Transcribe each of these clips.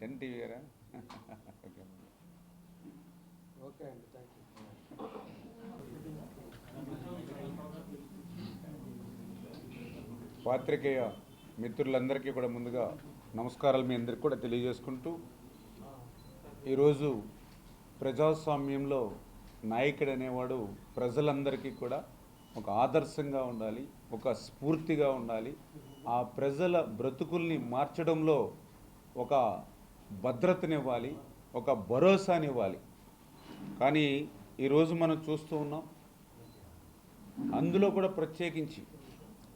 Ten TV గారా? Okay. అండి thank you పాత్రికేయ మిత్రులందరికీ కూడా ముందుగా నమస్కారాలు మీ అందరికీ కూడా తెలియజేసుకుంటూ ఈరోజు ప్రజాస్వామ్యంలో నాయకుడు అనేవాడు ప్రజలందరికీ కూడా ఒక ఆదర్శంగా ఉండాలి ఒక స్ఫూర్తిగా ఉండాలి. ఆ ప్రజల బ్రతుకుల్ని మార్చడంలో ఒక భద్రతనివ్వాలి ఒక భరోసానివ్వాలి. కానీ ఈరోజు మనం చూస్తూ ఉన్నాం అందులో కూడా ప్రత్యేకించి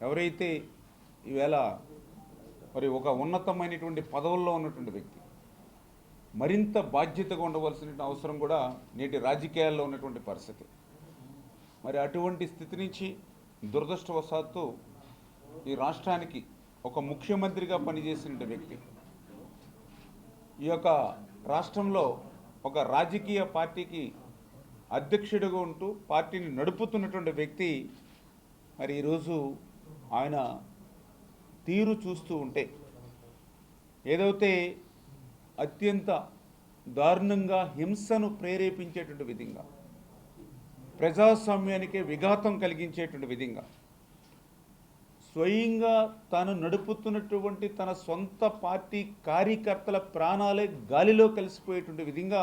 ఎవరైతే ఈవేళ మరి ఒక ఉన్నతమైనటువంటి పదవుల్లో ఉన్నటువంటి వ్యక్తి మరింత బాధ్యతగా ఉండవలసిన అవసరం కూడా నేటి రాజకీయాల్లో ఉన్నటువంటి పరిస్థితి. మరి అటువంటి స్థితి నుంచి దురదృష్టవశాత్తు ఈ రాష్ట్రానికి ఒక ముఖ్యమంత్రిగా పనిచేసిన వ్యక్తి ఈ యొక్క రాష్ట్రంలో ఒక రాజకీయ పార్టీకి అధ్యక్షుడిగా ఉంటూ పార్టీని నడుపుతున్నటువంటి వ్యక్తి మరి ఈరోజు ఆయన తీరు చూస్తూ ఉంటే ఏదైతే అత్యంత దారుణంగా హింసను ప్రేరేపించేటువంటి విధంగా ప్రజాస్వామ్యానికి విఘాతం కలిగించేటువంటి విధంగా స్వయంగా తాను నడుపుతున్నటువంటి తన సొంత పార్టీ కార్యకర్తల ప్రాణాలే గాలిలో కలిసిపోయేటువంటి విధంగా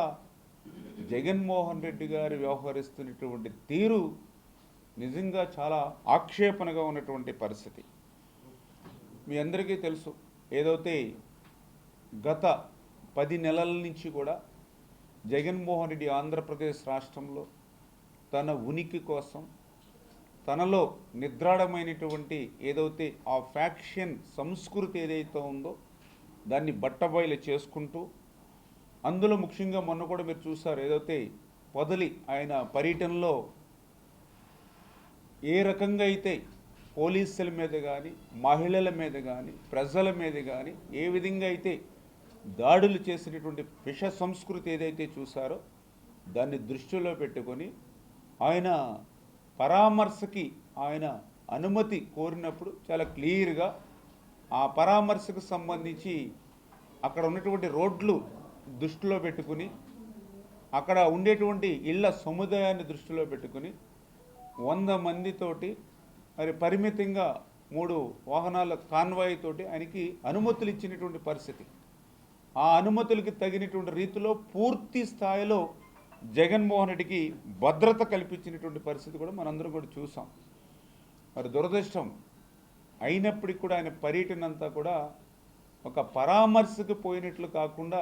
జగన్మోహన్ రెడ్డి గారు వ్యవహరిస్తున్నటువంటి తీరు నిజంగా చాలా ఆక్షేపణగా ఉన్నటువంటి పరిస్థితి. మీ అందరికీ తెలుసు ఏదైతే గత పది నెలల నుంచి కూడా జగన్మోహన్ రెడ్డి ఆంధ్రప్రదేశ్ రాష్ట్రంలో తన ఉనికి కోసం తనలో నిద్రాడమైనటువంటి ఏదైతే ఆ ఫ్యాక్షన్ సంస్కృతి ఏదైతే ఉందో దాన్ని బట్టబయలు చేసుకుంటూ అందులో ముఖ్యంగా మొన్న కూడా మీరు చూసారు ఏదైతే పొదలి ఆయన పర్యటనలో ఏ రకంగా అయితే పోలీసుల మీద కానీ మహిళల మీద కానీ ప్రజల మీద కానీ ఏ విధంగా అయితే దాడులు చేసినటువంటి విష సంస్కృతి ఏదైతే చూసారో దాన్ని దృష్టిలో పెట్టుకొని ఆయన పరామర్శకి ఆయన అనుమతి కోరినప్పుడు చాలా క్లియర్గా ఆ పరామర్శకు సంబంధించి అక్కడ ఉన్నటువంటి రోడ్లు దృష్టిలో పెట్టుకుని అక్కడ ఉండేటువంటి ఇళ్ళ సముదాయాన్ని దృష్టిలో పెట్టుకుని వంద మందితోటి మరి పరిమితంగా మూడు వాహనాల కాన్వాయ్ తోటి ఆయనకి అనుమతులు ఇచ్చినటువంటి పరిస్థితి. ఆ అనుమతులకి తగినటువంటి రీతిలో పూర్తి స్థాయిలో జగన్మోహన్ రెడ్డికి భద్రత కల్పించినటువంటి పరిస్థితి కూడా మనందరం కూడా చూసాం. మరి దురదృష్టం అయినప్పటికీ కూడా ఆయన పర్యటన అంతా కూడా ఒక పరామర్శకు పోయినట్లు కాకుండా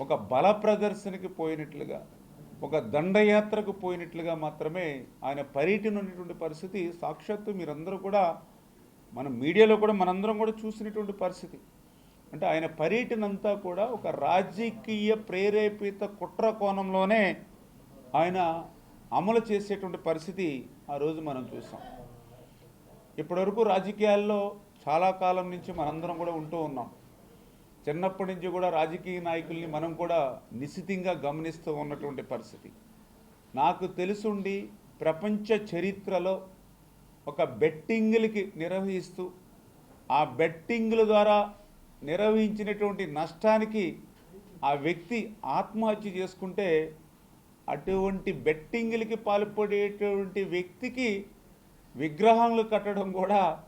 ఒక బల ప్రదర్శనకి పోయినట్లుగా ఒక దండయాత్రకు పోయినట్లుగా మాత్రమే ఆయన పర్యటన ఉన్నటువంటి పరిస్థితి సాక్షాత్తు మీరందరూ కూడా మన మీడియాలో కూడా మనందరం కూడా చూసినటువంటి పరిస్థితి. అంటే ఆయన పర్యటన అంతా కూడా ఒక రాజకీయ ప్రేరేపిత కుట్ర కోణంలోనే ఆయన అమలు చేసేటువంటి పరిస్థితి ఆ రోజు మనం చూసాం. ఇప్పటివరకు రాజకీయాల్లో చాలా కాలం నుంచి మనందరం కూడా ఉంటూ ఉన్నాం. చిన్నప్పటి నుంచి కూడా రాజకీయ నాయకుల్ని మనం కూడా నిశితంగా గమనిస్తూ ఉన్నటువంటి పరిస్థితి. నాకు తెలుసుండి ప్రపంచ చరిత్రలో ఒక బెట్టింగులకి నిర్వహిస్తూ ఆ బెట్టింగుల ద్వారా నిర్వహించినటువంటి నష్టానికి ఆ వ్యక్తి ఆత్మహత్య చేసుకుంటే అటువంటి బెట్టింగ్లకి పాల్పడేటువంటి వ్యక్తికి విగ్రహాలు కట్టడం కూడా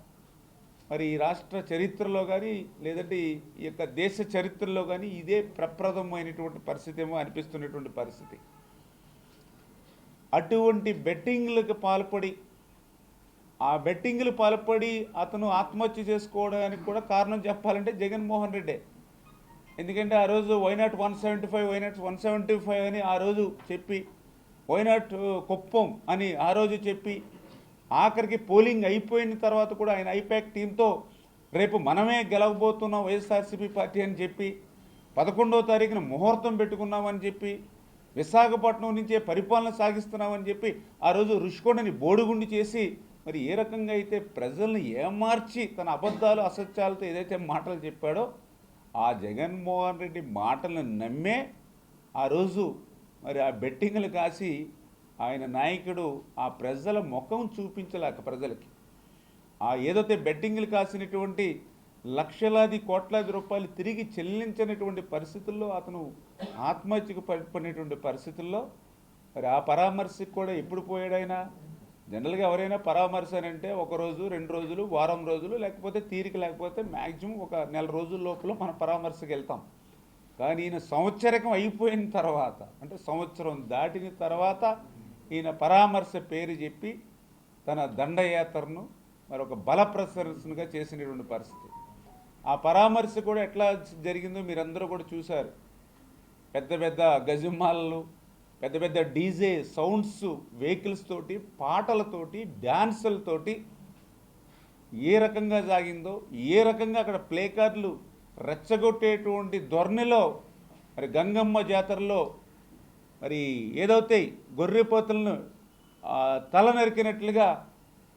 మరి ఈ రాష్ట్ర చరిత్రలో కానీ లేదంటే ఈ యొక్క దేశ చరిత్రలో కానీ ఇదే ప్రప్రదమైనటువంటి పరిస్థితి ఏమో అనిపిస్తున్నటువంటి పరిస్థితి. అటువంటి బెట్టింగ్లకు పాల్పడి ఆ బెట్టింగ్లు పాల్పడి అతను ఆత్మహత్య చేసుకోవడానికి కూడా కారణం చెప్పాలంటే జగన్మోహన్ రెడ్డే. ఎందుకంటే ఆ రోజు why not one seventy five why not one seventy five అని ఆ రోజు చెప్పి వైనాట్ కుప్పం అని ఆ రోజు చెప్పి ఆఖరికి పోలింగ్ అయిపోయిన తర్వాత కూడా ఆయన ఐపాక్ టీంతో రేపు మనమే గెలవబోతున్నాం వైఎస్ఆర్సీపీ పార్టీ అని చెప్పి పదకొండవ తారీఖున ముహూర్తం పెట్టుకున్నామని చెప్పి విశాఖపట్నం నుంచే పరిపాలన సాగిస్తున్నామని చెప్పి ఆ రోజు రుషికొండని బోడుగుండి చేసి మరి ఏ రకంగా అయితే ప్రజల్ని ఏమార్చి తన అబద్ధాలు అసత్యాలతో ఏదైతే మాటలు చెప్పాడో ఆ జగన్మోహన్ రెడ్డి మాటలను నమ్మే ఆ రోజు మరి ఆ బెట్టింగ్లు కాసి ఆయన నాయకుడు ఆ ప్రజల ముఖం చూపించలేక ప్రజలకి. ఆ ఏదైతే బెట్టింగ్లు కాసినటువంటి లక్షలాది కోట్లాది రూపాయలు తిరిగి చెల్లించినటువంటి పరిస్థితుల్లో అతను ఆత్మహత్యకు పడిపోయినటువంటి పరిస్థితుల్లో మరి ఆ పరామర్శకు కూడా ఎప్పుడు పోయాడైనా జనరల్గా ఎవరైనా పరామర్శ అని అంటే ఒక రోజు రెండు రోజులు వారం రోజులు లేకపోతే తీరిక లేకపోతే మ్యాక్సిమం ఒక నెల రోజుల లోపల మనం పరామర్శకు వెళ్తాం కానీ ఈయన సంవత్సరకం అయిపోయిన తర్వాత అంటే సంవత్సరం దాటిన తర్వాత ఈయన పరామర్శ పేరు చెప్పి తన దండయాత్రను మరి ఒక బల ప్రదర్శనగా చేసినటువంటి పరిస్థితి. ఆ పరామర్శ కూడా ఎట్లా జరిగిందో మీరందరూ కూడా చూశారు. పెద్ద పెద్ద గజమాలలు పెద్ద పెద్ద డీజే సౌండ్స్ వెహికల్స్ తోటి పాటలతోటి డ్యాన్సులతోటి ఏ రకంగా సాగిందో ఏ రకంగా అక్కడ ప్లే కార్డులు రెచ్చగొట్టేటువంటి ధోరణిలో మరి గంగమ్మ జాతరలో మరి ఏదైతే గొర్రెపోతులను తల నరికినట్లుగా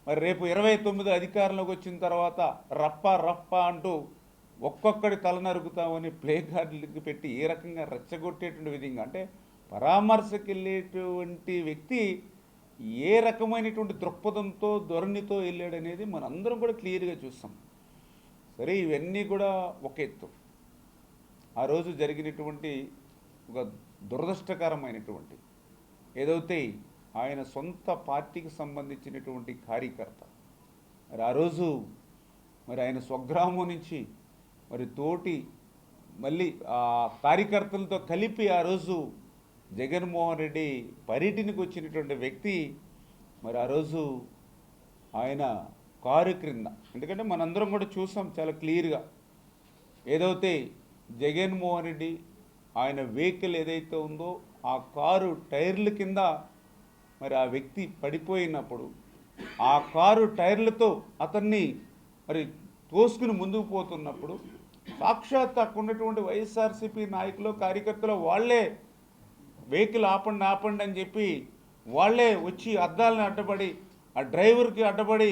మరి రేపు ఇరవై తొమ్మిది అధికారంలోకి వచ్చిన తర్వాత రప్ప రప్ప అంటూ ఒక్కొక్కడి తల నరుకుతామని ప్లే కార్డులకి పెట్టి ఏ రకంగా రెచ్చగొట్టేటువంటి విధంగా అంటే పరామర్శకి వెళ్ళేటువంటి వ్యక్తి ఏ రకమైనటువంటి దృక్పథంతో ధోరణితో వెళ్ళాడనేది మనందరం కూడా క్లియర్గా చూస్తాం. సరే ఇవన్నీ కూడా ఒక ఎత్తు. ఆ రోజు జరిగినటువంటి ఒక దురదృష్టకరమైనటువంటి ఏదైతే ఆయన సొంత పార్టీకి సంబంధించినటువంటి కార్యకర్త మరి ఆ రోజు మరి ఆయన స్వగ్రామం నుంచి మరి తోటి మళ్ళీ ఆ కార్యకర్తలతో కలిపి ఆ రోజు జగన్మోహన్ రెడ్డి పర్యటనకు వచ్చినటువంటి వ్యక్తి మరి ఆ రోజు ఆయన కారు క్రింద. ఎందుకంటే మనందరం కూడా చూసాం చాలా క్లియర్గా. ఏదైతే జగన్మోహన్ రెడ్డి ఆయన వెహికల్ ఏదైతే ఉందో ఆ కారు టైర్ల కింద మరి ఆ వ్యక్తి పడిపోయినప్పుడు ఆ కారు టైర్లతో అతన్ని మరి తోసుకుని ముందుకు పోతున్నప్పుడు సాక్షాత్ అక్కడ ఉన్నటువంటి వైఎస్ఆర్సీపీ నాయకులు కార్యకర్తలు వాళ్ళే వెహికల్ ఆపండి ఆపండి అని చెప్పి వాళ్ళే వచ్చి అద్దాలను అడ్డపడి ఆ డ్రైవర్కి అడ్డపడి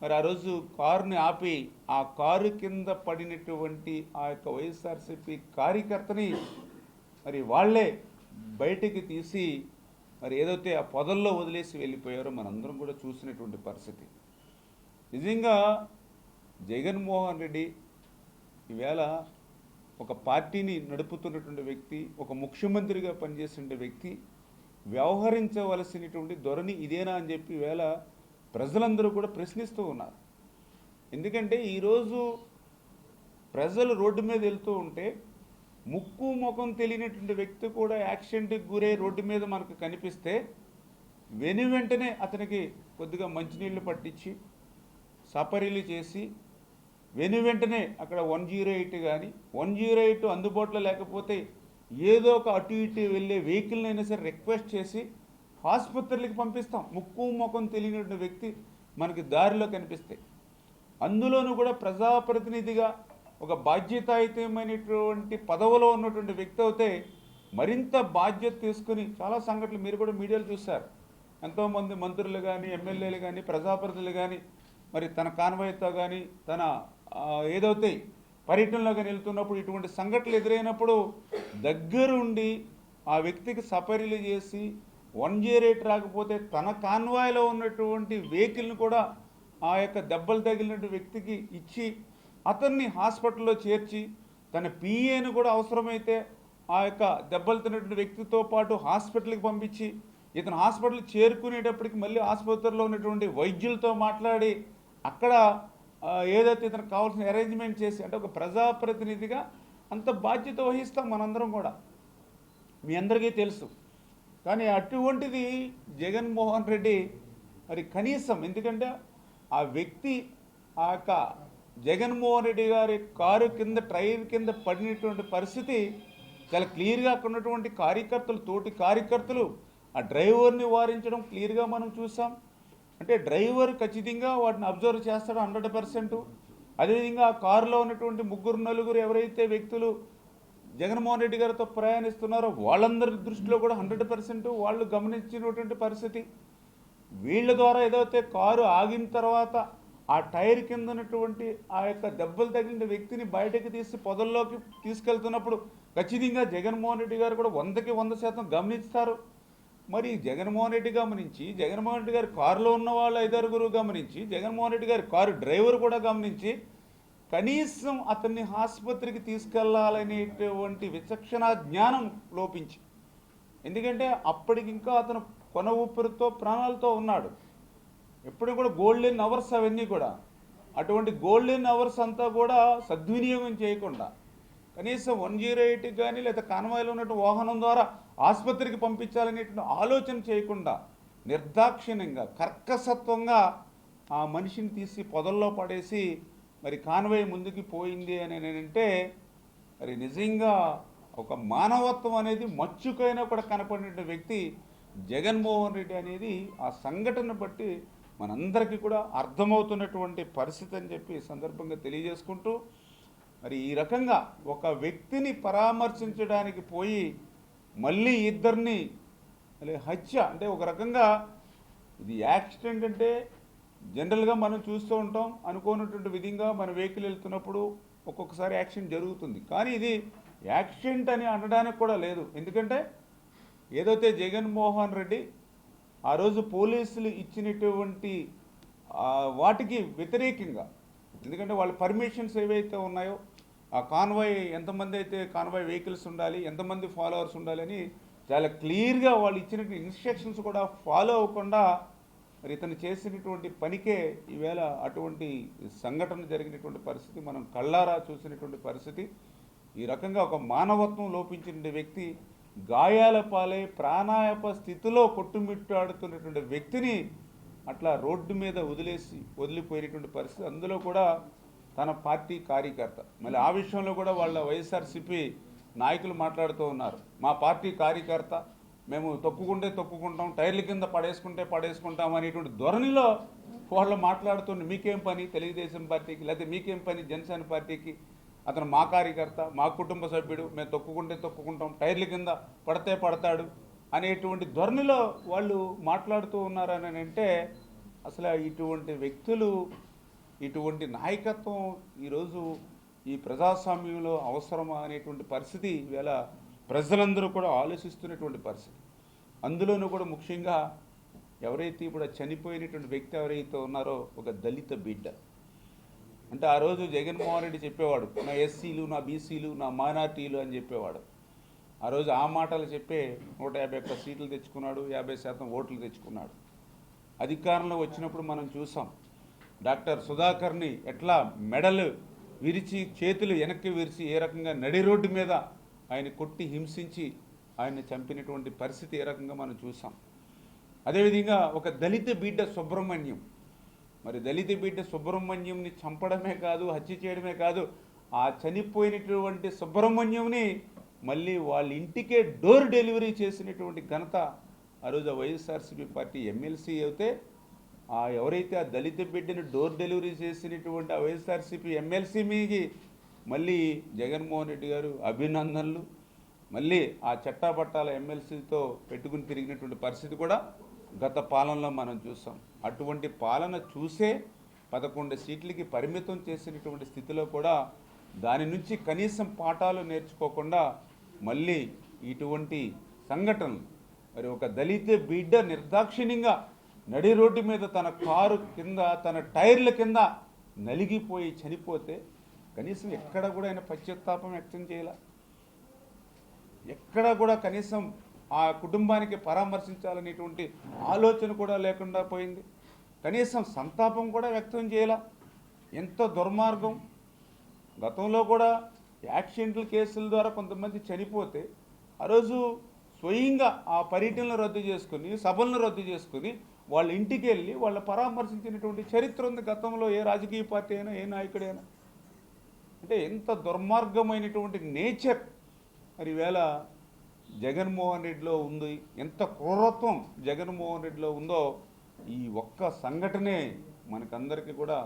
మరి ఆ రోజు కారుని ఆపి ఆ కారు కింద పడినటువంటి ఆ యొక్క వైఎస్ఆర్సీపీ కార్యకర్తని మరి వాళ్ళే బయటికి తీసి మరి ఏదైతే ఆ పొదల్లో వదిలేసి వెళ్ళిపోయారో మనందరం కూడా చూసినటువంటి పరిస్థితి. నిజంగా జగన్మోహన్ రెడ్డి ఈవేళ ఒక పార్టీని నడుపుతున్నటువంటి వ్యక్తి ఒక ముఖ్యమంత్రిగా పనిచేసిన వ్యక్తి వ్యవహరించవలసినటువంటి ధోరణి ఇదేనా అని చెప్పి వేళ ప్రజలందరూ కూడా ప్రశ్నిస్తూ ఉన్నారు. ఎందుకంటే ఈరోజు ప్రజలు రోడ్డు మీద వెళ్తూ ఉంటే ముక్కు ముఖం తెలియనటువంటి వ్యక్తి కూడా యాక్సిడెంట్కి గురై రోడ్డు మీద మనకు కనిపిస్తే వెను వెంటనే అతనికి కొద్దిగా మంచినీళ్ళు పట్టించి సపరీలు చేసి వెను వెంటనే అక్కడ వన్ జీరో ఎయిట్ కానీ వన్ జీరో ఎయిట్ అందుబాటులో లేకపోతే ఏదో ఒక అటు ఇటు వెళ్ళే వెహికల్ని అయినా సరే రిక్వెస్ట్ చేసి ఆసుపత్రులకి పంపిస్తాం. ముక్కు ముఖం తెలియనటువంటి వ్యక్తి మనకి దారిలో కనిపిస్తాయి అందులోనూ కూడా ప్రజాప్రతినిధిగా ఒక బాధ్యతాయుతమైనటువంటి పదవిలో ఉన్నటువంటి వ్యక్తి అయితే మరింత బాధ్యత తీసుకుని చాలా సంఘటనలు మీరు కూడా మీడియాలో చూశారు. ఎంతోమంది మంత్రులు కానీ ఎమ్మెల్యేలు కానీ ప్రజాప్రతినిధులు కానీ మరి తన కాన్వాయ్తో కానీ తన ఏదైతే పర్యటనలోకి వెళ్తున్నప్పుడు ఇటువంటి సంఘటనలు ఎదురైనప్పుడు దగ్గరుండి ఆ వ్యక్తికి సపరీలు చేసి వన్ జీరో ఎయిట్ రాకపోతే తన కాన్వాయ్లో ఉన్నటువంటి వెహికల్ని కూడా ఆ యొక్క దెబ్బలు తగిలిన వ్యక్తికి ఇచ్చి అతన్ని హాస్పిటల్లో చేర్చి తన పిఏను కూడా అవసరమైతే ఆ యొక్క దెబ్బలు తిన్నటువంటి వ్యక్తితో పాటు హాస్పిటల్కి పంపించి ఇతను హాస్పిటల్ చేరుకునేటప్పటికి మళ్ళీ ఆసుపత్రిలో ఉన్నటువంటి వైద్యులతో మాట్లాడి అక్కడ ఏదైతే ఇతనికి కావాల్సిన అరేంజ్మెంట్ చేసి అంటే ఒక ప్రజాప్రతినిధిగా అంత బాధ్యత వహిస్తాం మనందరం కూడా. మీ అందరికీ తెలుసు. కానీ అటువంటిది జగన్మోహన్ రెడ్డి మరి కనీసం ఎందుకంటే ఆ వ్యక్తి ఆ యొక్క జగన్మోహన్ రెడ్డి గారి కారు కింద ట్రైన్ కింద పడినటువంటి పరిస్థితి చాలా క్లియర్గా అక్కడ ఉన్నటువంటి కార్యకర్తలు తోటి కార్యకర్తలు ఆ డ్రైవర్ని వారించడం క్లియర్గా మనం చూసాం. అంటే డ్రైవర్ ఖచ్చితంగా వాటిని అబ్జర్వ్ చేస్తాడు హండ్రెడ్ పర్సెంట్. అదేవిధంగా ఆ కారులో ఉన్నటువంటి ముగ్గురు నలుగురు ఎవరైతే వ్యక్తులు జగన్మోహన్ రెడ్డి గారితో ప్రయాణిస్తున్నారో వాళ్ళందరి దృష్టిలో కూడా హండ్రెడ్ పర్సెంట్ వాళ్ళు గమనించినటువంటి పరిస్థితి. వీళ్ళ ద్వారా ఏదైతే కారు ఆగిన తర్వాత ఆ టైర్ కింద ఉన్నటువంటి ఆ యొక్క దెబ్బలు తగిలిన వ్యక్తిని బయటకు తీసి పొదల్లోకి తీసుకెళ్తున్నప్పుడు ఖచ్చితంగా జగన్మోహన్ రెడ్డి గారు కూడా వందకి వంద శాతం గమనిస్తారు. మరి జగన్మోహన్ రెడ్డి గమనించి జగన్మోహన్ రెడ్డి గారి కారులో ఉన్న వాళ్ళు ఐదారుగురు గమనించి జగన్మోహన్ రెడ్డి గారి కారు డ్రైవర్ కూడా గమనించి కనీసం అతన్ని ఆసుపత్రికి తీసుకెళ్ళాలనేటువంటి విచక్షణ జ్ఞానం లోపించి ఎందుకంటే అప్పటికి ఇంకా అతను కొన ఊపిరితో ప్రాణాలతో ఉన్నాడు. ఎప్పుడు కూడా గోల్డెన్ అవర్స్ అవన్నీ కూడా అటువంటి గోల్డెన్ అవర్స్ అంతా కూడా సద్వినియోగం చేయకుండా కనీసం వన్ జీరో ఎయిట్కి కానీ లేదా కాన్వాయ్లో ఉన్నట్టు వాహనం ద్వారా ఆసుపత్రికి పంపించాలనేటువంటి ఆలోచన చేయకుండా నిర్దాక్షిణ్యంగా కర్కసత్వంగా ఆ మనిషిని తీసి పొదల్లో పడేసి మరి కాన్వాయ్ ముందుకు పోయింది అని అంటే మరి నిజంగా ఒక మానవత్వం అనేది మచ్చుకైనా కూడా కనపడిన వ్యక్తి జగన్మోహన్ రెడ్డి అనేది ఆ సంఘటన బట్టి మనందరికీ కూడా అర్థమవుతున్నటువంటి పరిస్థితి అని చెప్పి సందర్భంగా తెలియజేసుకుంటూ మరి ఈ రకంగా ఒక వ్యక్తిని పరామర్శించడానికి పోయి మళ్ళీ ఇద్దరిని హత్య అంటే ఒక రకంగా ఇది యాక్సిడెంట్ అంటే జనరల్గా మనం చూస్తూ ఉంటాం అనుకోనటువంటి విధంగా మన వెహికల్ వెళ్తున్నప్పుడు ఒక్కొక్కసారి యాక్సిడెంట్ జరుగుతుంది. కానీ ఇది యాక్సిడెంట్ అని అనడానికి కూడా లేదు. ఎందుకంటే ఏదైతే జగన్మోహన్ రెడ్డి ఆ రోజు పోలీసులు ఇచ్చినటువంటి వాటికి వ్యతిరేకంగా ఎందుకంటే వాళ్ళ పర్మిషన్స్ ఏవైతే ఉన్నాయో ఆ కాన్వాయ్ ఎంతమంది అయితే కాన్వాయ్ వెహికల్స్ ఉండాలి ఎంతమంది ఫాలోవర్స్ ఉండాలి అని చాలా క్లియర్గా వాళ్ళు ఇచ్చినటువంటి ఇన్స్ట్రక్షన్స్ కూడా ఫాలో అవ్వకుండా మరి ఇతను చేసినటువంటి పనికే ఈవేళ అటువంటి సంఘటన జరిగినటువంటి పరిస్థితి మనం కళ్ళారా చూసినటువంటి పరిస్థితి. ఈ రకంగా ఒక మానవత్వం లోపించిన వ్యక్తి గాయాల పాలై ప్రాణాయప స్థితిలో కొట్టుమిట్టాడుతున్నటువంటి వ్యక్తిని అట్లా రోడ్డు మీద వదిలేసి వదిలిపోయినటువంటి పరిస్థితి. అందులో కూడా తన పార్టీ కార్యకర్త. మళ్ళీ ఆ విషయంలో కూడా వాళ్ళ వైఎస్ఆర్సీపీ నాయకులు మాట్లాడుతూ ఉన్నారు. మా పార్టీ కార్యకర్త మేము తొక్కుకుంటే తొక్కుకుంటాం టైర్ల కింద పడేసుకుంటే పడేసుకుంటాం అనేటువంటి ధోరణిలో వాళ్ళు మాట్లాడుతున్న మీకేం పని? తెలుగుదేశం పార్టీకి లేకపోతే మీకేం పని? జనసేన పార్టీకి. అతను మా కార్యకర్త మా కుటుంబ సభ్యుడు మేము తొక్కుకుంటే తొక్కుకుంటాం టైర్ల కింద పడితే పడతాడు అనేటువంటి ధోరణిలో వాళ్ళు మాట్లాడుతూ ఉన్నారని అంటే అసలు ఇటువంటి వ్యక్తులు ఇటువంటి నాయకత్వం ఈరోజు ఈ ప్రజాస్వామ్యంలో అవసరమా అనేటువంటి పరిస్థితి ఇవాళ ప్రజలందరూ కూడా ఆలోచిస్తున్నటువంటి పరిస్థితి. అందులోనూ కూడా ముఖ్యంగా ఎవరైతే ఇప్పుడు చనిపోయినటువంటి వ్యక్తి ఎవరైతే ఉన్నారో ఒక దళిత బిడ్డ. అంటే ఆ రోజు జగన్మోహన్ రెడ్డి చెప్పేవాడు నా ఎస్సీలు నా బీసీలు నా మైనార్టీలు అని చెప్పేవాడు. ఆ రోజు ఆ మాటలు చెప్పే నూట యాభై ఒక్క సీట్లు తెచ్చుకున్నాడు యాభై శాతం ఓట్లు తెచ్చుకున్నాడు. అధికారంలో వచ్చినప్పుడు మనం చూసాం డాక్టర్ సుధాకర్ని ఎట్లా మెడలు విరిచి చేతులు వెనక్కి విరిచి ఏ రకంగా నడి రోడ్డు మీద ఆయన కొట్టి హింసించి ఆయన్ని చంపినటువంటి పరిస్థితి ఏ రకంగా మనం చూసాం. అదేవిధంగా ఒక దళిత బిడ్డ సుబ్రహ్మణ్యం. మరి దళిత బిడ్డ సుబ్రహ్మణ్యంని చంపడమే కాదు హత్య చేయడమే కాదు ఆ చనిపోయినటువంటి సుబ్రహ్మణ్యంని మళ్ళీ వాళ్ళ ఇంటికే డోర్ డెలివరీ చేసినటువంటి ఘనత ఆ రోజు వైఎస్ఆర్సీపీ పార్టీ ఎమ్మెల్సీ అయితే ఎవరైతే ఆ దళిత బిడ్డను డోర్ డెలివరీ చేసినటువంటి ఆ వైఎస్ఆర్సీపీ ఎమ్మెల్సీ మీకి మళ్ళీ జగన్మోహన్ రెడ్డి గారు అభినందనలు. మళ్ళీ ఆ చట్టాపట్టాల ఎమ్మెల్సీతో పెట్టుకుని తిరిగినటువంటి పరిస్థితి కూడా గత పాలనలో మనం చూసాం. అటువంటి పాలన చూసే పదకొండు సీట్లకి పరిమితం చేసినటువంటి స్థితిలో కూడా దాని నుంచి కనీసం పాఠాలు నేర్చుకోకుండా మళ్ళీ ఇటువంటి సంఘటనలు మరి ఒక దళిత బిడ్డ నిర్దాక్షిణ్యంగా నడి రోడ్డు మీద తన కారు కింద తన టైర్ల కింద నలిగిపోయి చనిపోతే కనీసం ఎక్కడ కూడా ఆయన పశ్చాత్తాపం వ్యక్తం చేయాల. ఎక్కడ కూడా కనీసం ఆ కుటుంబానికి పరామర్శించాలనేటువంటి ఆలోచన కూడా లేకుండా పోయింది. కనీసం సంతాపం కూడా వ్యక్తం చేయాల. ఎంత దుర్మార్గం. గతంలో కూడా యాక్సిడెంటల్ కేసుల ద్వారా కొంతమంది చనిపోతే ఆ రోజు స్వయంగా ఆ పర్యటనలు రద్దు చేసుకుని సభలను రద్దు చేసుకుని వాళ్ళ ఇంటికి వెళ్ళి వాళ్ళ పరామర్శించినటువంటి చరిత్ర ఉంది గతంలో ఏ రాజకీయ పార్టీ అయినా ఏ నాయకుడైనా అంటే ఎంత దుర్మార్గమైనటువంటి నేచర్. మరి వేళ జగన్మోహన్ రెడ్డిలో ఉంది ఎంత క్రూరత్వం జగన్మోహన్ రెడ్డిలో ఉందో ఈ ఒక్క సంఘటనే మనకందరికీ కూడా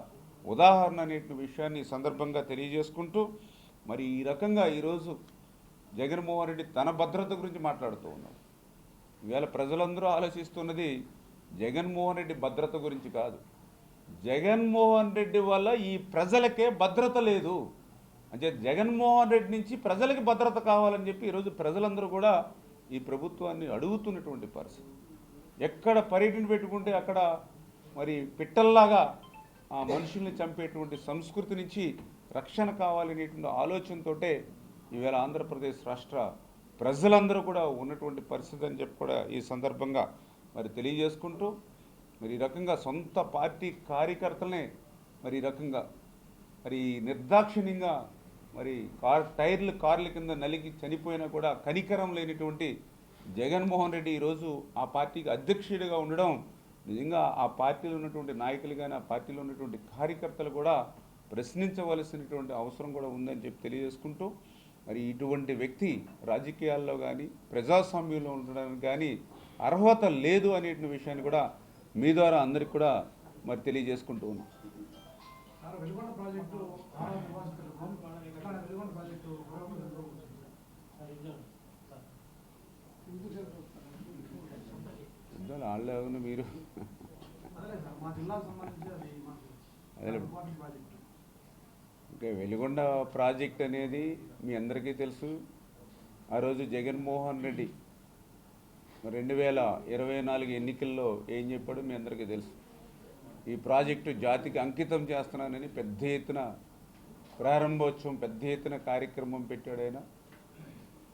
ఉదాహరణ అనే విషయాన్ని సందర్భంగా తెలియజేసుకుంటూ మరి ఈ రకంగా ఈరోజు జగన్మోహన్ రెడ్డి తన భద్రత గురించి మాట్లాడుతూ ఉన్నాడు. ఈవేళ ప్రజలందరూ ఆలోచిస్తున్నది జగన్మోహన్ రెడ్డి భద్రత గురించి కాదు. జగన్మోహన్ రెడ్డి వల్ల ఈ ప్రజలకే భద్రత లేదు. అంటే జగన్మోహన్ రెడ్డి నుంచి ప్రజలకి భద్రత కావాలని చెప్పి ఈరోజు ప్రజలందరూ కూడా ఈ ప్రభుత్వాన్ని అడుగుతున్నటువంటి పరిస్థితి. ఎక్కడ పర్యటన పెట్టుకుంటే అక్కడ మరి పిట్టల్లాగా ఆ మనుషుల్ని చంపేటువంటి సంస్కృతి నుంచి రక్షణ కావాలనేటువంటి ఆలోచనతోటే ఈవేళ ఆంధ్రప్రదేశ్ రాష్ట్ర ప్రజలందరూ కూడా ఉన్నటువంటి పరిస్థితి అని చెప్పి కూడా ఈ సందర్భంగా మరి తెలియజేసుకుంటూ మరి ఈ రకంగా సొంత పార్టీ కార్యకర్తలనే మరి ఈ రకంగా మరి నిర్దాక్షిణ్యంగా మరి కార్ టైర్లు కార్ల కింద నలిగి చనిపోయినా కూడా కనికరం లేనిటువంటి జగన్మోహన్ రెడ్డి ఈరోజు ఆ పార్టీకి అధ్యక్షుడిగా ఉండడం నిజంగా ఆ పార్టీలో ఉన్నటువంటి నాయకులు కానీ ఆ పార్టీలో ఉన్నటువంటి కార్యకర్తలు కూడా ప్రశ్నించవలసినటువంటి అవసరం కూడా ఉందని చెప్పి తెలియజేసుకుంటూ మరి ఇటువంటి వ్యక్తి రాజకీయాల్లో కానీ ప్రజాస్వామ్యంలో ఉండడానికి కానీ అర్హత లేదు అనే విషయాన్ని కూడా మీ ద్వారా అందరికి కూడా మరి తెలియజేసుకుంటూ ఉన్నాం. వాళ్ళు మీరు? ఓకే వెలుగొండ ప్రాజెక్ట్ అనేది మీ అందరికీ తెలుసు. ఆ రోజు జగన్మోహన్ రెడ్డి రెండు వేల ఇరవై నాలుగు ఎన్నికల్లో ఏం చెప్పాడో మీ అందరికీ తెలుసు. ఈ ప్రాజెక్టు జాతికి అంకితం చేస్తున్నానని పెద్ద ఎత్తున ప్రారంభోత్సవం పెద్ద ఎత్తున కార్యక్రమం పెట్టాడు ఆయన.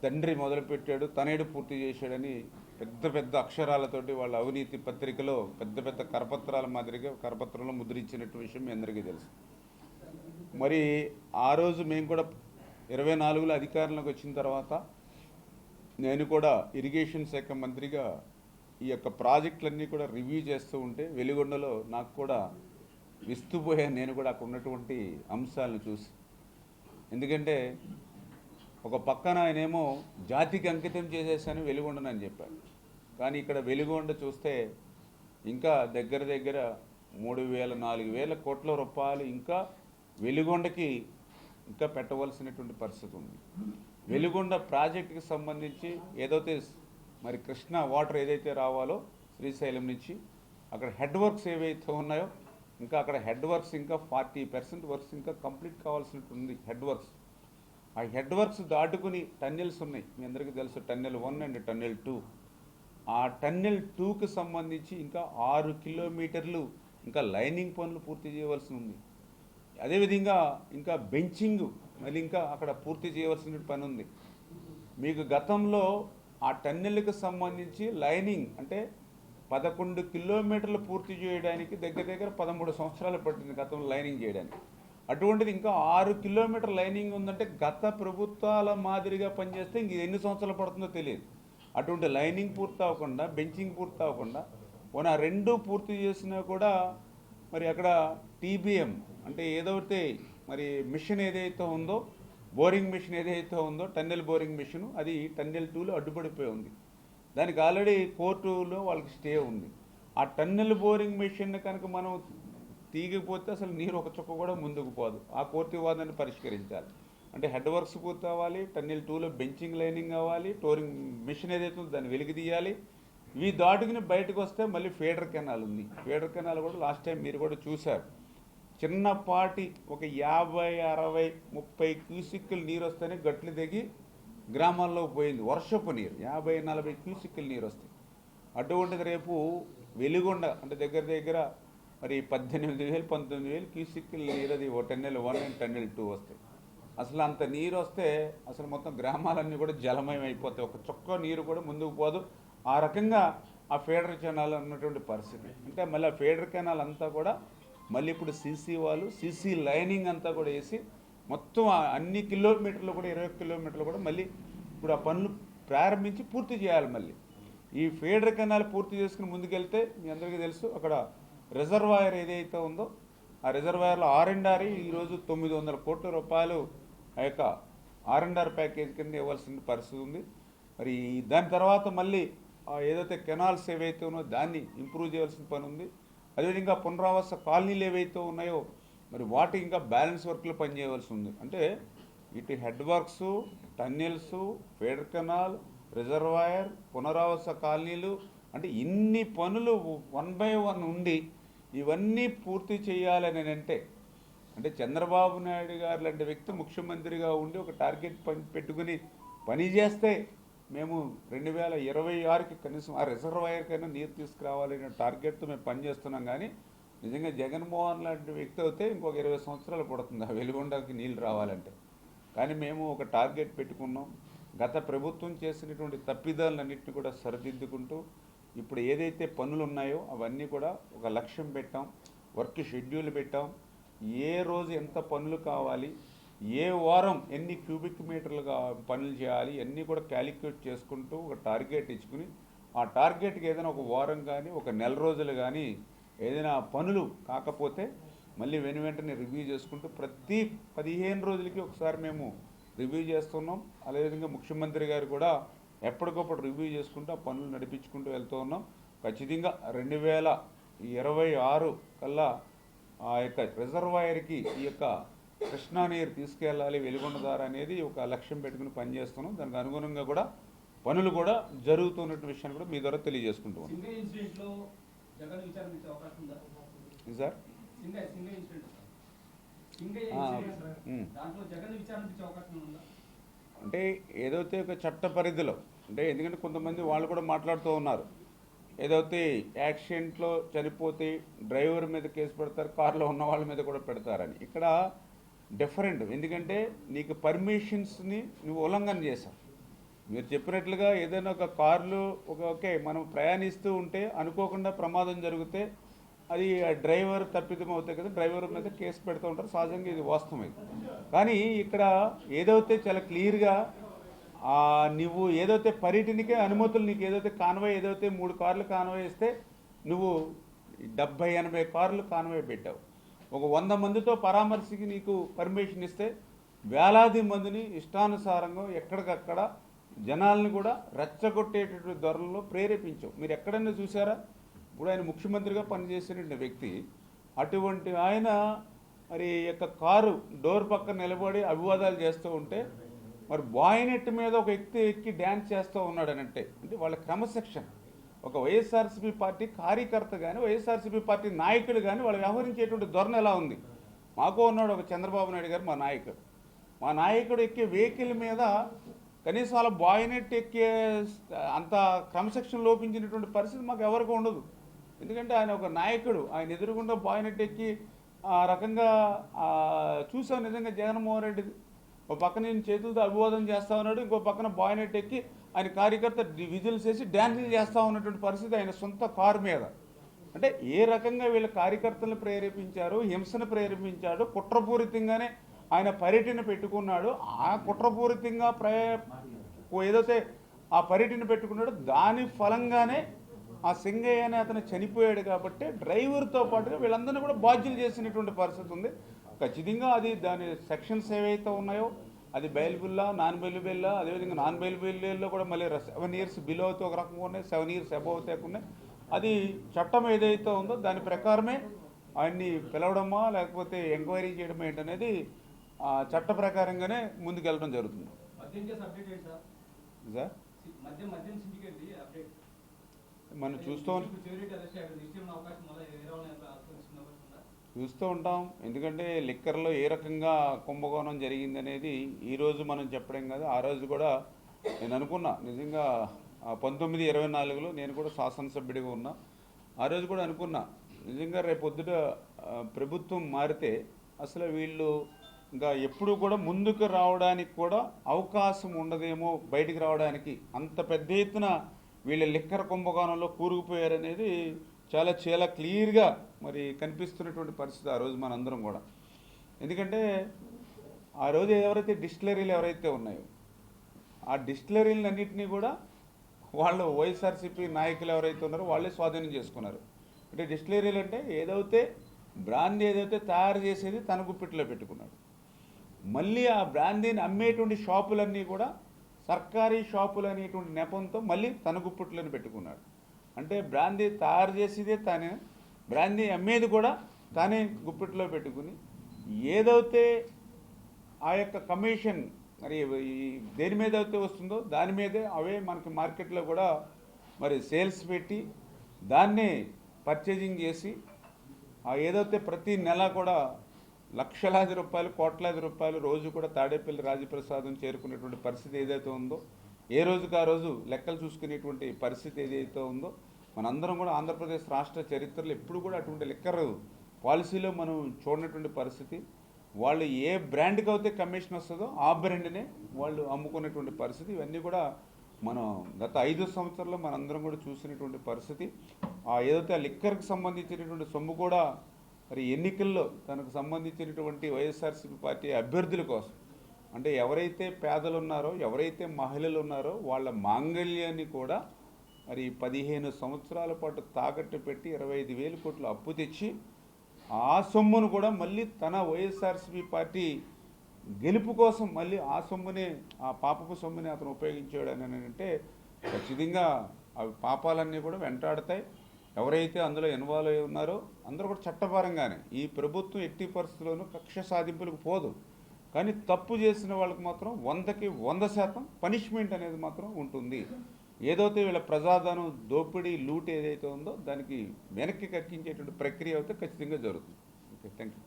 తండ్రి మొదలుపెట్టాడు తనేడు పూర్తి చేశాడని పెద్ద పెద్ద అక్షరాలతోటి వాళ్ళ అవినీతి పత్రికలో పెద్ద పెద్ద కరపత్రాల మాదిరిగా కరపత్రంలో ముద్రించినట్టు విషయం మీ అందరికీ తెలుసు. మరి ఆ రోజు మేము కూడా ఇరవై నాలుగులో అధికారంలోకి వచ్చిన తర్వాత నేను కూడా ఇరిగేషన్ శాఖ మంత్రిగా ఈ యొక్క ప్రాజెక్టులన్నీ కూడా రివ్యూ చేస్తూ ఉంటే వెలుగొండలో నాకు కూడా విస్తుపోయే నేను కూడా అక్కడ ఉన్నటువంటి అంశాలను చూసి. ఎందుకంటే ఒక పక్కన ఆయనేమో జాతికి అంకితం చేసేసాను వెలుగొండనని చెప్పారు. కానీ ఇక్కడ వెలుగొండ చూస్తే ఇంకా దగ్గర దగ్గర మూడు వేల నాలుగు వేల కోట్ల రూపాయలు ఇంకా వెలుగొండకి ఇంకా పెట్టవలసినటువంటి పరిస్థితి ఉంది. వెలుగొండ ప్రాజెక్టుకి సంబంధించి ఏదైతే మరి కృష్ణా వాటర్ ఏదైతే రావాలో శ్రీశైలం నుంచి అక్కడ హెడ్ వర్క్స్ ఏవైతే ఉన్నాయో ఇంకా అక్కడ హెడ్ వర్క్స్ ఇంకా ఫార్టీ పర్సెంట్ వర్క్స్ ఇంకా కంప్లీట్ కావాల్సినట్టుంది హెడ్ వర్క్స్. ఆ హెడ్ వర్క్స్ దాటుకుని టన్నెల్స్ ఉన్నాయి. మీ అందరికీ తెలుసు tunnel one and tunnel two. ఆ టన్నెల్ టూకి సంబంధించి ఇంకా ఆరు కిలోమీటర్లు ఇంకా లైనింగ్ పనులు పూర్తి చేయవలసి ఉంది. అదేవిధంగా ఇంకా బెంచింగ్ మళ్ళీ ఇంకా అక్కడ పూర్తి చేయవలసిన పని ఉంది మీకు గతంలో ఆ టన్నెల్కి సంబంధించి లైనింగ్ అంటే పదకొండు కిలోమీటర్లు పూర్తి చేయడానికి దగ్గర దగ్గర పదమూడు సంవత్సరాలు పట్టింది గతంలో లైనింగ్ చేయడానికి. అటువంటిది ఇంకా ఆరు కిలోమీటర్ లైనింగ్ ఉందంటే గత ప్రభుత్వాల మాదిరిగా పనిచేస్తే ఇంక ఎన్ని సంవత్సరాలు పడుతుందో తెలియదు. అటువంటి లైనింగ్ పూర్తి అవ్వకుండా బెంచింగ్ పూర్తి అవ్వకుండా మన రెండు పూర్తి చేసినా కూడా మరి అక్కడ టీబీఎం అంటే ఏదైతే మరి మిషన్ ఏదైతే ఉందో బోరింగ్ మిషన్ ఏదైతే ఉందో టన్నెల్ బోరింగ్ మిషన్ అది టన్నెల్ టూలో అడ్డుపడిపోయి ఉంది. దానికి ఆల్రెడీ కోర్టులో వాళ్ళకి స్టే ఉంది. ఆ టన్నెల్ బోరింగ్ మిషన్ కనుక మనం తీగిపోతే అసలు నీరు ఒక చుక్క కూడా ముందుకు పోదు. ఆ కోర్టు వివాదాన్ని పరిష్కరించాలి. అంటే హెడ్ వర్క్స్ పూర్తి అవ్వాలి టన్నెల్ టూలో బెంచింగ్ లైనింగ్ అవ్వాలి టోరింగ్ మిషన్ ఏదైతే ఉందో దాన్ని వెలికి తీయాలి. ఇవి దాటుకుని బయటకు వస్తే మళ్ళీ ఫీడర్ కెనాల్ ఉంది. ఫీడర్ కెనాల్ కూడా లాస్ట్ టైం మీరు కూడా చూశారు. చిన్నపాటి ఒక యాభై అరవై ముప్పై క్యూసిక్కులు నీరు వస్తేనే గట్లు దిగి గ్రామాల్లో పోయింది. వర్షపు నీరు యాభై నలభై క్యూసిక్కులు నీరు వస్తాయి అటువంటిది రేపు వెలుగొండ అంటే దగ్గర దగ్గర మరి పద్దెనిమిది వేలు పంతొమ్మిది వేలు క్యూసిక్కులు నీరు అది ఓ tunnel one and tunnel two వస్తాయి. అసలు అంత నీరు వస్తే అసలు మొత్తం గ్రామాలన్నీ కూడా జలమయం అయిపోతాయి ఒక చుక్క నీరు కూడా ముందుకు పోదు. ఆ రకంగా ఆ ఫేడర్ కెనాల్ అన్నటువంటి పరిస్థితి. అంటే మళ్ళీ ఆ ఫేడర్ కెనాల్ అంతా కూడా మళ్ళీ ఇప్పుడు సీసీ వాళ్ళు సీసీ లైనింగ్ అంతా కూడా వేసి మొత్తం ఆ అన్ని కిలోమీటర్లు కూడా ఇరవై కిలోమీటర్లు కూడా మళ్ళీ ఇప్పుడు ఆ పనులు ప్రారంభించి పూర్తి చేయాలి మళ్ళీ. ఈ ఫీడర్ కెనాల్ పూర్తి చేసుకుని ముందుకెళ్తే మీ అందరికీ తెలుసు అక్కడ రిజర్వాయర్ ఏదైతే ఉందో ఆ రిజర్వాయర్లో ఆర్ అండ్ ఆర్ ఈరోజు తొమ్మిది వందల కోట్ల రూపాయలు ఆ యొక్క ఆర్ అండ్ ఆర్ ప్యాకేజ్ కింద ఇవ్వాల్సిన పరిస్థితి ఉంది. మరి దాని తర్వాత మళ్ళీ ఏదైతే కెనాల్స్ ఏవైతే ఉన్నాయో దాన్ని ఇంప్రూవ్ చేయాల్సిన పని ఉంది. అదేవిధంగా పునరావాస కాలనీలు ఏవైతే ఉన్నాయో మరి వాటి ఇంకా బ్యాలెన్స్ వర్క్లు పనిచేయవలసి ఉంది. అంటే ఇటు head works tunnels feeder canal reservoir పునరావాస కాలనీలు అంటే ఇన్ని పనులు వన్ బై వన్ ఉండి ఇవన్నీ పూర్తి చేయాలని అంటే అంటే చంద్రబాబు నాయుడు గారు లాంటి వ్యక్తి ముఖ్యమంత్రిగా ఉండి ఒక టార్గెట్ పెట్టుకుని పని చేస్తే మేము రెండు వేల ఇరవై ఆరుకి కనీసం ఆ రిజర్వాయర్ కైనా నీరు తీసుకురావాలనే టార్గెట్తో మేము పనిచేస్తున్నాం కానీ నిజంగా జగన్మోహన్ లాంటి వ్యక్తి అయితే ఇంకొక ఇరవై సంవత్సరాలు పడుతుంది. ఆ వెలుగొండకి నీళ్ళు రావాలంటే. కానీ మేము ఒక టార్గెట్ పెట్టుకున్నాం. గత ప్రభుత్వం చేసినటువంటి తప్పిదాలన్నింటినీ కూడా సరిదిద్దుకుంటూ ఇప్పుడు ఏదైతే పనులు ఉన్నాయో అవన్నీ కూడా ఒక లక్ష్యం పెట్టాం. వర్క్ షెడ్యూల్ పెట్టాం. ఏ రోజు ఎంత పనులు కావాలి ఏ వారం ఎన్ని క్యూబిక్ మీటర్లుగా పనులు చేయాలి అన్నీ కూడా క్యాలిక్యులేట్ చేసుకుంటూ ఒక టార్గెట్ ఇచ్చుకుని ఆ టార్గెట్కి ఏదైనా ఒక వారం కానీ ఒక నెల రోజులు కానీ ఏదైనా పనులు కాకపోతే మళ్ళీ వెను వెంటనే రివ్యూ చేసుకుంటూ ప్రతి పదిహేను రోజులకి ఒకసారి మేము రివ్యూ చేస్తున్నాం. అదేవిధంగా ముఖ్యమంత్రి గారు కూడా ఎప్పటికప్పుడు రివ్యూ చేసుకుంటూ ఆ పనులు నడిపించుకుంటూ వెళ్తూ ఉన్నాం. ఖచ్చితంగా రెండు వేల ఇరవై ఆరు కల్లా ఆ యొక్క రిజర్వాయర్కి ఈ యొక్క కృష్ణా నీరు తీసుకెళ్ళాలి వెలుగొండ ద్వారా అనేది ఒక లక్ష్యం పెట్టుకుని పనిచేస్తున్నాం దానికి అనుగుణంగా కూడా పనులు కూడా జరుగుతున్నటువంటి విషయాన్ని కూడా మీ ద్వారా తెలియజేసుకుంటూ ఉన్నాం. సార్? అంటే ఏదైతే ఒక చట్ట పరిధిలో అంటే ఎందుకంటే కొంతమంది వాళ్ళు కూడా మాట్లాడుతూ ఉన్నారు. ఏదైతే యాక్సిడెంట్లో చనిపోతే డ్రైవర్ మీద కేసు పెడతారు కార్లో ఉన్న వాళ్ళ మీద కూడా పెడతారని. ఇక్కడ డిఫరెంట్. ఎందుకంటే నీకు పర్మిషన్స్ని నువ్వు ఉల్లంఘన చేశావు. మీరు చెప్పినట్లుగా ఏదైనా ఒక కార్లు ఒక ఓకే మనం ప్రయాణిస్తూ ఉంటే అనుకోకుండా ప్రమాదం జరిగితే అది ఆ డ్రైవర్ తప్పిదం అవుతాయి కదా డ్రైవర్ మీద కేసు పెడుతూ ఉంటారు. సహజంగా ఇది వాస్తవం ఇది. కానీ ఇక్కడ ఏదైతే చాలా క్లియర్గా నువ్వు ఏదైతే పర్యటనకే అనుమతులు నీకు ఏదైతే కాన్వాయ్ ఏదైతే మూడు కార్లు కాన్వాయ్ ఇస్తే నువ్వు డెబ్బై ఎనభై కార్లు కాన్వాయ్ పెట్టావు. ఒక వంద మందితో పరామర్శకి నీకు పర్మిషన్ ఇస్తే వేలాది మందిని ఇష్టానుసారంగా ఎక్కడికక్కడ జనాల్ని కూడా రెచ్చగొట్టేటటువంటి ధరల్లో ప్రేరేపించావు. మీరు ఎక్కడైనా చూసారా ఇప్పుడు ఆయన ముఖ్యమంత్రిగా పనిచేసినటువంటి వ్యక్తి అటువంటి ఆయన మరి యొక్క కారు డోర్ పక్కన నిలబడి అభివాదాలు చేస్తూ ఉంటే మరి బాయినెట్ మీద ఒక వ్యక్తి ఎక్కి డ్యాన్స్ చేస్తూ ఉన్నాడు అంటే అంటే వాళ్ళ క్రమశిక్షణ. ఒక వైఎస్ఆర్సీపీ పార్టీ కార్యకర్త కానీ వైఎస్ఆర్సీపీ పార్టీ నాయకులు కానీ వాళ్ళు వ్యవహరించేటువంటి ధోరణి ఎలా ఉంది? మాకు ఉన్నాడు ఒక చంద్రబాబు నాయుడు గారు మా నాయకుడు. మా నాయకుడు ఎక్కే వెహికల్ మీద కనీసం వాళ్ళ బాయినెట్ ఎక్కే అంత క్రమశిక్షణ లోపించినటువంటి పరిస్థితి మాకు ఎవరికి ఉండదు. ఎందుకంటే ఆయన ఒక నాయకుడు. ఆయన ఎదురుగుండా బాయినెట్ ఎక్కి ఆ రకంగా చూసాం నిజంగా జగన్మోహన్ రెడ్డిది. ఒక పక్కన నేను చేతులతో అభివాదం చేస్తా ఉన్నాడు ఇంకో పక్కన బాయినెట్ ఎక్కి ఆయన కార్యకర్త విజిల్స్ చేసి డ్యాన్సింగ్ చేస్తూ ఉన్నటువంటి పరిస్థితి ఆయన సొంత కారు మీద. అంటే ఏ రకంగా వీళ్ళ కార్యకర్తలను ప్రేరేపించారు హింసను ప్రేరేపించాడు కుట్రపూరితంగానే ఆయన పర్యటన పెట్టుకున్నాడు ఆ కుట్రపూరితంగా ప్రే ఏదైతే ఆ పర్యటన పెట్టుకున్నాడు దాని ఫలంగానే ఆ సింగయ్య అనే అతను చనిపోయాడు కాబట్టి డ్రైవర్తో పాటుగా వీళ్ళందరినీ కూడా బాధ్యులు చేసినటువంటి పరిస్థితి ఉంది. ఖచ్చితంగా అది దాని సెక్షన్స్ ఏవైతే ఉన్నాయో అది బెయిల్ బిల్లా నాన్ బెయిల్ బిల్లా అదేవిధంగా నాన్ బెయిల్ బిల్లులో కూడా మళ్ళీ సెవెన్ ఇయర్స్ బిలో అయితే ఒక రకంగా ఉన్నాయి సెవెన్ ఇయర్స్ అబవ్ అయితే ఉన్నాయి. అది చట్టం ఏదైతే ఉందో దాని ప్రకారమే ఆయన్ని పిలవడమా లేకపోతే ఎంక్వైరీ చేయడం ఏంటనేది ఆ చట్ట ప్రకారంగానే ముందుకెళ్ళడం జరుగుతుంది. సార్. మనం చూస్తూ చూస్తూ ఉంటాం. ఎందుకంటే లిక్కర్లో ఏ రకంగా కుంభకోణం జరిగింది అనేది ఈరోజు మనం చెప్పడం కాదు. ఆ రోజు కూడా నేను అనుకున్నా. నిజంగా పంతొమ్మిది ఇరవై నాలుగులో నేను కూడా శాసనసభ్యుడిగా ఉన్నా. ఆ రోజు కూడా అనుకున్నా. నిజంగా రేపు పొద్దుట ప్రభుత్వం మారితే అసలు వీళ్ళు ఇంకా ఎప్పుడు కూడా ముందుకు రావడానికి కూడా అవకాశం ఉండదేమో బయటికి రావడానికి అంత పెద్ద ఎత్తున వీళ్ళ లిక్కర్ కుంభకోణంలో కూరుకుపోయారనేది చాలా చాలా క్లియర్గా మరి కనిపిస్తున్నటువంటి పరిస్థితి ఆ రోజు మనందరం కూడా. ఎందుకంటే ఆ రోజు ఎవరైతే డిస్టిలరీలు ఎవరైతే ఉన్నాయో ఆ డిస్టిలరీలన్నింటినీ కూడా వాళ్ళు వైఎస్ఆర్సీపీ నాయకులు ఎవరైతే ఉన్నారో వాళ్ళే స్వాధీనం చేసుకున్నారు. అంటే డిస్టిలరీలు అంటే ఏదైతే బ్రాందీ ఏదైతే తయారు చేసేది తన గుప్పిట్లో పెట్టుకున్నాడు. మళ్ళీ ఆ బ్రాందీని అమ్మేటువంటి షాపులన్నీ కూడా సర్కారీ షాపులు అనేటువంటి నెపంతో మళ్ళీ తన గుప్పిట్లను పెట్టుకున్నాడు. అంటే బ్రాందీ తయారు చేసేదే తాను బ్రాందీ అమ్మేది కూడా తానే గుప్పిట్లో పెట్టుకుని ఏదైతే ఆ యొక్క కమిషన్ మరి దేని మీద అయితే వస్తుందో దాని మీదే అవే మనకి మార్కెట్లో కూడా మరి సేల్స్ పెట్టి దాన్నే పర్చేజింగ్ చేసి ఆ ఏదైతే ప్రతి నెల కూడా లక్షలాది రూపాయలు కోట్లాది రూపాయలు రోజు కూడా తాడేపల్లి రాజప్రసాదం చేరుకునేటువంటి పరిస్థితి ఏదైతే ఉందో ఏ రోజుకి ఆ రోజు లెక్కలు చూసుకునేటువంటి పరిస్థితి ఏదైతే ఉందో మనందరం కూడా ఆంధ్రప్రదేశ్ రాష్ట్ర చరిత్రలో ఎప్పుడు కూడా అటువంటి లెక్కర్ పాలసీలో మనం చూడనటువంటి పరిస్థితి వాళ్ళు ఏ బ్రాండ్కి అయితే కమిషన్ వస్తుందో ఆ బ్రాండ్నే వాళ్ళు అమ్ముకునేటువంటి పరిస్థితి. ఇవన్నీ కూడా మనం గత ఐదు సంవత్సరాల్లో మనందరం కూడా చూసినటువంటి పరిస్థితి. ఆ ఏదైతే ఆ లిక్కర్కి సంబంధించినటువంటి సొమ్ము కూడా మరి ఎన్నికల్లో తనకు సంబంధించినటువంటి వైఎస్ఆర్సీపీ పార్టీ అభ్యర్థుల కోసం అంటే ఎవరైతే పేదలు ఉన్నారో ఎవరైతే మహిళలు ఉన్నారో వాళ్ళ మాంగళ్యాన్ని కూడా మరి పదిహేను సంవత్సరాల పాటు తాకట్టు పెట్టి ఇరవై ఐదు వేల కోట్లు అప్పు తెచ్చి ఆ సొమ్మును కూడా మళ్ళీ తన వైఎస్ఆర్సీపీ పార్టీ గెలుపు కోసం మళ్ళీ ఆ సొమ్మునే ఆ పాపపు సొమ్ముని అతను ఉపయోగించాడు అని అంటే ఖచ్చితంగా అవి పాపాలన్నీ కూడా వెంటాడతాయి. ఎవరైతే అందులో ఇన్వాల్వ్ అయి ఉన్నారో అందరూ కూడా చట్టపరంగానే ఈ ప్రభుత్వం ఎట్టి పరిస్థితుల్లోనూ కక్ష సాధింపులకు పోదు. కానీ తప్పు చేసిన వాళ్ళకి మాత్రం వందకి వంద శాతం పనిష్మెంట్ అనేది మాత్రం ఉంటుంది. ఏదైతే వీళ్ళ ప్రజాధనం దోపిడీ లూట్ ఏదైతే ఉందో దానికి వెనక్కి కక్కించేటువంటి ప్రక్రియ అయితే ఖచ్చితంగా జరుగుతుంది. ఓకే థ్యాంక్ యూ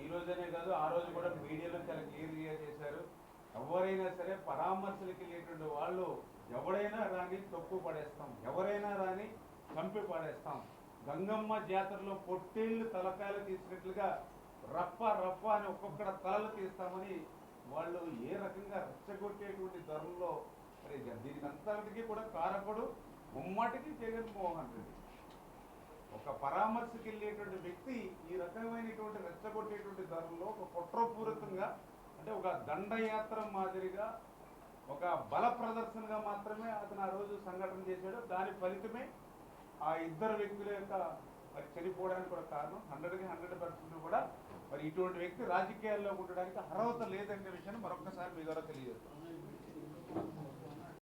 ఈ రోజనే కాదు ఆ రోజు కూడా మీడియాలో చాలా క్లియర్గా చేశారు. ఎవరైనా సరే పరామర్శలకు వెళ్ళేటువంటి వాళ్ళు ఎవరైనా రాని తప్పు పడేస్తాం. ఎవరైనా రాని చంపి పడేస్తాం. గంగమ్మ జాతరలో పొట్టేళ్ళు తలకాయలు తీసినట్లుగా రప్ప రప్ప అని ఒక్కొక్కడ తలలు తీస్తామని వాళ్ళు ఏ రకంగా రెచ్చగొట్టేటువంటి ధరల్లో మరి దీనికి అంతటికీ కూడా కారకుడు ముమ్మాటికి జగన్మోహన్ రెడ్డి. ఒక పరామర్శకి వెళ్ళేటువంటి వ్యక్తి ఈ రకమైనటువంటి రెచ్చగొట్టేటువంటి ధరల్లో ఒక కుట్రపూరితంగా అంటే ఒక దండయాత్ర మాదిరిగా ఒక బల ప్రదర్శనగా మాత్రమే అతను ఆ రోజు సంఘటన చేశాడు. దాని ఫలితమే ఆ ఇద్దరు వ్యక్తుల యొక్క మరి చనిపోవడానికి కూడా కారణం. హండ్రెడ్కి హండ్రెడ్ పర్సెంట్ కూడా మరి ఇటువంటి వ్యక్తి రాజకీయాల్లో ఉండడానికి అర్హత లేదనే విషయాన్ని మరొకసారి మీ ద్వారా తెలియజేస్తాం